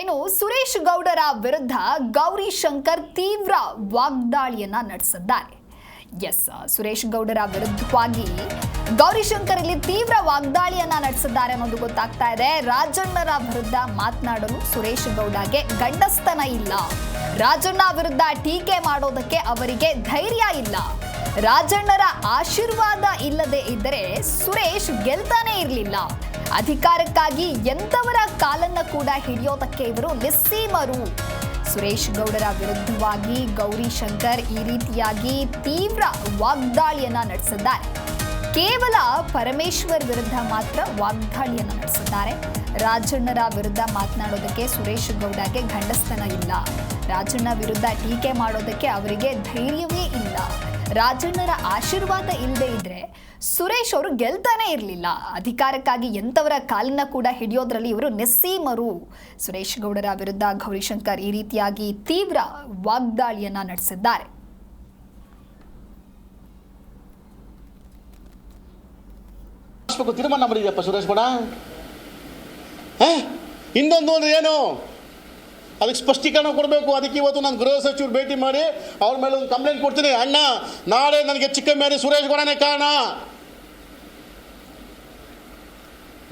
ಇನ್ನು ಸುರೇಶ್ ಗೌಡರ ವಿರುದ್ಧ ಗೌರಿ ಶಂಕರ್ ತೀವ್ರ ವಾಗ್ದಾಳಿಯನ್ನ ನಡೆಸಿದ್ದಾರೆ. ಎಸ್, ಸುರೇಶ್ ಗೌಡರ ವಿರುದ್ಧವಾಗಿ ಗೌರಿಶಂಕರ್ ಇಲ್ಲಿ ತೀವ್ರ ವಾಗ್ದಾಳಿಯನ್ನ ನಡೆಸಿದ್ದಾರೆ ಅನ್ನೋದು ಗೊತ್ತಾಗ್ತಾ ಇದೆ. ರಾಜಣ್ಣರ ವಿರುದ್ಧ ಮಾತನಾಡಲು ಸುರೇಶ್ ಗೌಡಗೆ ಗಂಡಸ್ತನ ಇಲ್ಲ. ರಾಜಣ್ಣ ವಿರುದ್ಧ ಟೀಕೆ ಮಾಡೋದಕ್ಕೆ ಅವರಿಗೆ ಧೈರ್ಯ ಇಲ್ಲ. ರಾಜಣ್ಣರ ಆಶೀರ್ವಾದ ಇಲ್ಲದೆ ಇದ್ದರೆ ಸುರೇಶ್ ಗೆಲ್ತಾನೆ ಇರಲಿಲ್ಲ. ಅಧಿಕಾರಕ್ಕಾಗಿ ಕಾಲನ್ನ ಕೂಡ ಹಿಡಿಯೋದಕ್ಕೆ ಇವರು ನಿಸ್ಸೀಮರು. ಸುರೇಶ್ ಗೌಡರ ವಿರುದ್ಧವಾಗಿ ಗೌರಿ ಶಂಕರ್ ಈ ರೀತಿಯಾಗಿ ತೀವ್ರ ವಾಗ್ದಾಳಿಯನ್ನ ನಡೆಸಿದ್ದಾರೆ. ಕೇವಲ ಪರಮೇಶ್ವರ್ ವಿರುದ್ಧ ಮಾತ್ರ ವಾಗ್ದಾಳಿಯನ್ನು ನಡೆಸಿದ್ದಾರೆ. ರಾಜಣ್ಣರ ವಿರುದ್ಧ ಮಾತನಾಡೋದಕ್ಕೆ ಸುರೇಶ್ ಗೌಡಗೆ ಗಂಡಸ್ತನ ಇಲ್ಲ. ರಾಜಣ್ಣ ವಿರುದ್ಧ ಟೀಕೆ ಮಾಡೋದಕ್ಕೆ ಅವರಿಗೆ ಧೈರ್ಯವೇ ಇಲ್ಲ. ರಾಜಣ್ಣರ ಆಶೀರ್ವಾದ ಇಲ್ಲದೆ ಇದ್ರೆ ಸುರೇಶ್ ಅವರು ಗೆಲ್ತಾನೆ ಇರಲಿಲ್ಲ. ಅಧಿಕಾರಕ್ಕಾಗಿ ಎಂತವರ ಕಾಲನ್ನ ಕೂಡ ಹಿಡಿಯೋದ್ರಲ್ಲಿ ಇವರು ನೆಸ್ಸೀಮರು ಸುರೇಶ್ ಗೌಡರ ವಿರುದ್ಧ ಗೌರಿಶಂಕರ್ ಈ ರೀತಿಯಾಗಿ ತೀವ್ರ ವಾಗ್ದಾಳಿಯನ್ನ ನಡೆಸಿದ್ದಾರೆ. ಸುರೇಶ್ ಕೂಡ? ಇನ್ನೊಂದು ಏನು? ಅದಕ್ಕೆ ಸ್ಪಷ್ಟೀಕರಣ ಕೊಡಬೇಕು. ಅದಕ್ಕೆ ಇವತ್ತು ನಾನು ಗೃಹ ಸಚಿವರು ಭೇಟಿ ಮಾಡಿ ಅವ್ರ ಮೇಲೆ ಒಂದು ಕಂಪ್ಲೇಂಟ್ ಕೊಡ್ತೀನಿ. ಅಣ್ಣ, ನಾಳೆ ನನಗೆ ಚಿಕ್ಕಮ್ಮೇರಿ ಸುರೇಶ್ ಗೌಡನೇ ಕಾರಣ.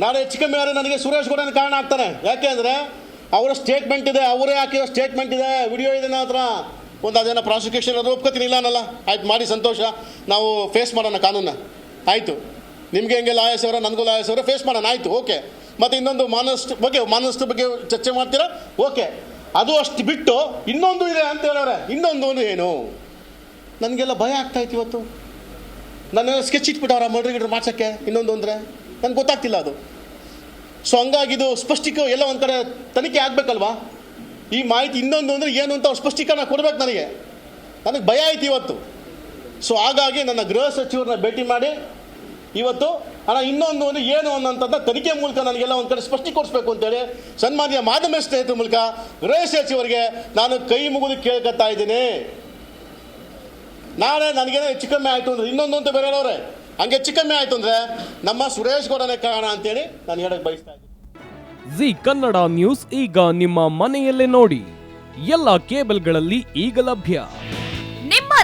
ನಾಳೆ ಚಿಕ್ಕಮ್ಮೇರಿ ನನಗೆ ಸುರೇಶ್ ಗೌಡನೇ ಕಾರಣ ಆಗ್ತಾನೆ. ಯಾಕೆಂದರೆ ಅವರ ಸ್ಟೇಟ್ಮೆಂಟ್ ಇದೆ, ಅವರೇ ಹಾಕಿರೋ ಸ್ಟೇಟ್ಮೆಂಟ್ ಇದೆ ವಿಡಿಯೋ ಇದೆ ನನ್ನ ಹತ್ರ. ಒಂದು ಅದೇನೋ ಪ್ರಾಸಿಕ್ಯೂಷನ್ ಅದು ಒಪ್ಕೋತೀನಿ. ಇಲ್ಲ ಅನ್ನಲ್ಲ. ಆಯ್ತು, ಮಾಡಿ ಸಂತೋಷ. ನಾವು ಫೇಸ್ ಮಾಡೋಣ ಕಾನೂನ ಆಯಿತು. ನಿಮಗೆ ಹೆಂಗೆ ಲಾಯಸ್ ಅವರ ನನಗೂ ಲಾಯಸ್ ಅವರ ಫೇಸ್ ಮಾಡೋಣ. ಆಯಿತು, ಓಕೆ. ಮತ್ತು ಇನ್ನೊಂದು ಮಾನಸ್ ಬಗ್ಗೆ ಮಾನಸ್ ಬಗ್ಗೆ ಚರ್ಚೆ ಮಾಡ್ತೀರಾ? ಓಕೆ. ಅದು ಅಷ್ಟು ಬಿಟ್ಟು ಇನ್ನೊಂದು ಇದೆ ಅಂತ ಹೇಳೋರೆ ಇನ್ನೊಂದು ಏನು? ನನಗೆಲ್ಲ ಭಯ ಆಗ್ತಾ ಇತ್ತು ಇವತ್ತು. ನನ್ನ ಸ್ಕೆಚ್ ಇಟ್ಬಿಟ್ಟವ್ರ ಮರ್ಡ್ರ್ ಗಿಡ್ರ್ ಮಾಡ್ಸೋಕ್ಕೆ ಇನ್ನೊಂದು ಅಂದರೆ? ನನಗೆ ಗೊತ್ತಾಗ್ತಿಲ್ಲ ಅದು. ಸೊ ಹಂಗಾಗಿ ಇದು ಸ್ಪಷ್ಟೀಕ ಎಲ್ಲ ಒಂದು ಕಡೆ ತನಿಖೆ ಆಗಬೇಕಲ್ವಾ? ಈ ಮಾಹಿತಿ ಇನ್ನೊಂದು ಅಂದರೆ ಏನು ಅಂತ ಅವ್ರು ಸ್ಪಷ್ಟೀಕರಣ ಕೊಡ್ಬೇಕು ನನಗೆ. ನನಗೆ ಭಯ ಆಯ್ತು ಇವತ್ತು. ಸೊ ಹಾಗಾಗಿ ನನ್ನ ಗೃಹ ಸಚಿವರನ್ನ ಭೇಟಿ ಮಾಡಿ ಇವತ್ತು, ಅಣ್ಣ, ಇನ್ನೊಂದು ಒಂದು ಏನು ಅನ್ನೋಂಥದ್ದು ತನಿಖೆ ಮೂಲಕ ನನಗೆಲ್ಲ ಒಂದು ಕಡೆ ಸ್ಪಷ್ಟೀಕರಿಸಬೇಕು ಅಂತೇಳಿ ಸನ್ಮಾನ್ಯ ಮಾಧ್ಯಮ ಸ್ನೇಹಿತರ ಮೂಲಕ ಗೃಹ ಸಚಿವರಿಗೆ ನಾನು ಕೈ ಮುಗಿದು ಕೇಳ್ಕೊತಾ ಇದ್ದೀನಿ. ನಾಳೆ ನನಗೇನೋ ಹೆಚ್ಚು ಕಮ್ಮಿ ಆಯಿತು ಅಂದರೆ ಇನ್ನೊಂದು ಅಂತ ಬೇರೆ ಹೇಳೋರೆ. ಹಂಗೆ ಹೆಚ್ಚು ಕಮ್ಮಿ ಆಯಿತು ಅಂದರೆ ನಮ್ಮ ಸುರೇಶ್ ಗೌಡನೇ ಕಾರಣ ಅಂತೇಳಿ ನಾನು ಹೇಳಕ್ಕೆ ಬಯಸ್ತಾ ಇದ್ದೀನಿ. ಜಿ ಕನ್ನಡ ನ್ಯೂಸ್ ಈಗ ನಿಮ್ಮ ಮನೆಯಲ್ಲೇ ನೋಡಿ. ಎಲ್ಲ ಕೇಬಲ್ಗಳಲ್ಲಿ ಈಗ ಲಭ್ಯ.